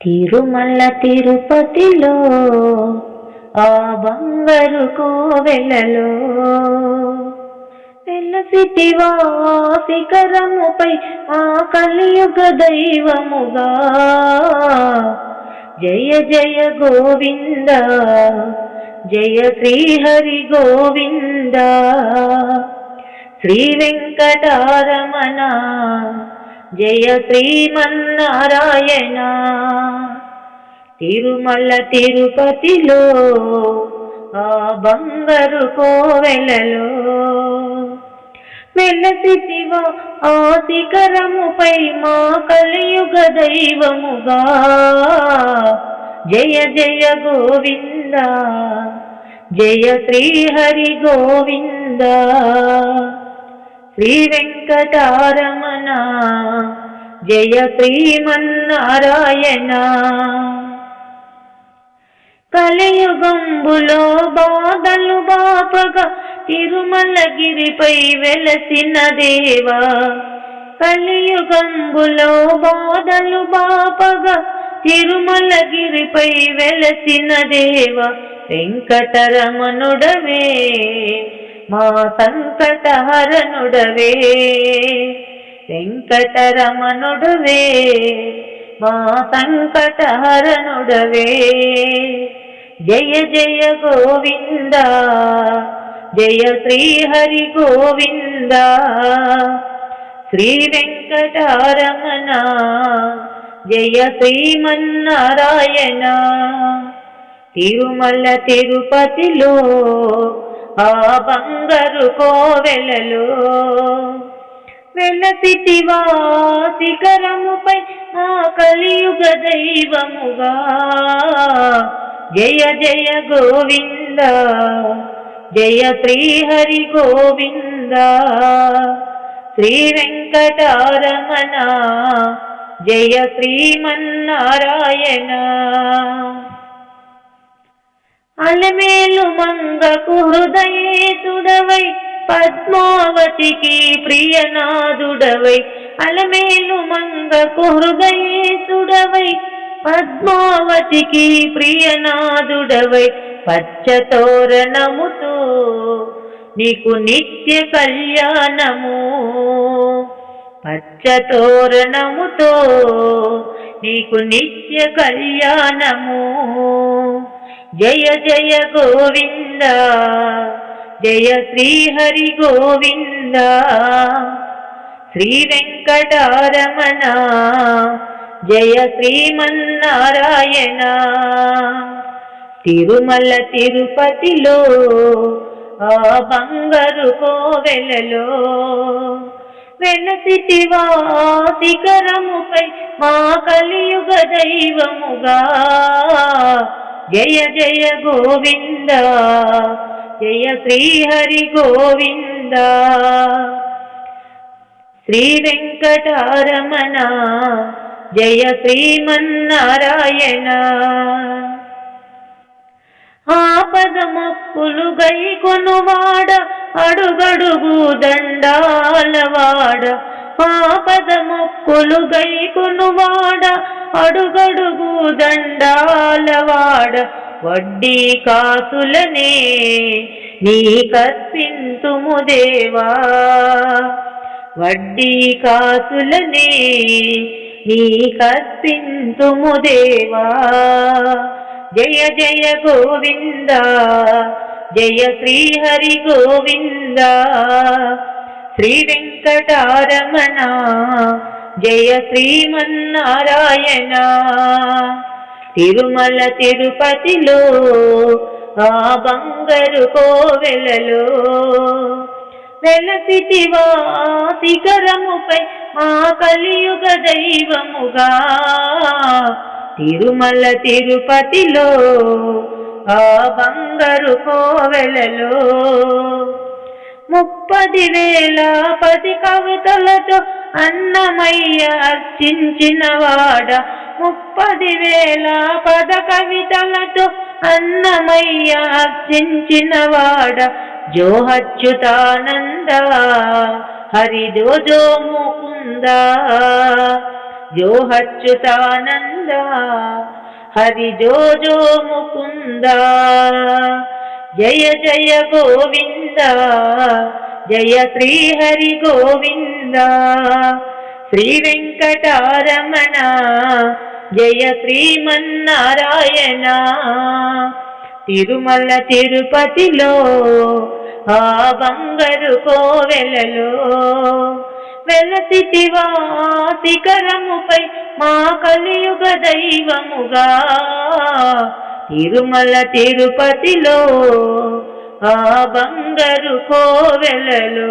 తిరుమల తిరుపతిలో ఆ బంగారు కోవెలలో. వెలసిటివా శిఖరముపై ఆ కలియుగ దైవముగా. జయ జయ గోవింద జయ శ్రీహరి గోవింద. శ్రీ వెంకటారమణ జయ శ్రీమన్నారాయణ. తిరుమల తిరుపతిలో ఆ బంగారు కోవెలలో. వెలసితివో ఆ శిఖరముపై మా కలియుగ దైవముగా. జయ జయ గోవింద జయ శ్రీహరి గోవిందా. శ్రీ వెంకటారమణ జయ శ్రీమన్నారాయణ. కలియుగంబులో బాధలు బాపగా తిరుమలగిరిపై వెలసిన దేవా. కలియుగంబులో బాధలు బాపగా తిరుమలగిరిపై వెలసిన దేవ. వెంకటరమణుడవే మా సంకటహరణుడవే వెంకటరమణుడవే మా సంకటహరణుడవే. జయ జయ గోవింద జయ శ్రీహరి గోవింద శ్రీ వెంకటారమణ జయ శ్రీమన్నారాయణ. తిరుమల తిరుపతిలో ఆ బంగారు కోవెలలో వెలసిటివా శిఖరముపై ఆ కలియుగ దైవముగా. జయ జయ గోవింద జయ శ్రీహరి గోవింద శ్రీ వెంకటారమణ జయ శ్రీమన్నారాయణ అలమేలు మంగకు హృదయేతుడవై పద్మావతికి ప్రియనాదుడవై. అలమేలు మంగకు హృదయేతుడవై పద్మావతికి ప్రియనాదుడవై. పచ్చతోరణముతో నీకు నిత్య కళ్యాణము. పచ్చతోరణముతో నీకు నిత్య కళ్యాణము. జయ జయ గోవింద జయ శ్రీహరి గోవింద శ్రీ వెంకటారమణ జయ శ్రీమన్నారాయణ. తిరుమల తిరుపతిలో ఆ బంగారు కోవెలలో వెలసిటివా శిఖరముపై మా కలియుగ దైవముగా జయ జయ గోవింద జయ శ్రీహరి గోవింద. శ్రీ వెంకటారమణ జయ శ్రీమన్నారాయణ. ఆపద మొక్కులు గై కొనువాడ అడుగడుగు దండాలవాడ ఆపద మొక్కులు గైకును వాడ అడుగడుగు దండాలవాడ వడ్డీ కాసులనే నీ కర్పింతుము దేవా. వడ్డీ కాసులనే నీ కర్పింతుము దేవా. జయ జయ గోవింద జయ శ్రీహరి గోవిందా. శ్రీ వెంకటారమణ జయ శ్రీమన్నారాయణ. తిరుమల తిరుపతిలో ఆ బంగరు కోవెలలో వెలసిటివా శిఖరముపై మా కలియుగ దైవముగా. తిరుమల తిరుపతిలో ఆ బంగరు కోవెలలో ముప్పది వేల పది కవితలతో అన్నమయ్య అర్చించిన వాడ. ముప్పది వేల పద కవితలతో అన్నమయ్య అర్చించిన వాడ. జోహచ్యుతానంద హరిదోజో ముకుంద. జోహచ్యుతానంద హరిజోజో ముకుంద. జయ జయ గోవింద జయ శ్రీ హరి గోవింద శ్రీ వెంకటారమణ జయ శ్రీమన్నారాయణ తిరుమల తిరుపతిలో ఆ బంగరు కోవెలలో వెలసితివా శిఖరముపై మా కలియుగ దైవముగా తిరుమల తిరుపతిలో ఆ బంగారు కోవెలలో.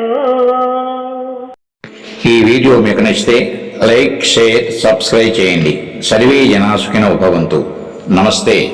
ఈ వీడియో మీకు నచ్చితే లైక్ షేర్ సబ్స్క్రైబ్ చేయండి. సర్వే జనాసుకిన ఉపవంతు. నమస్తే.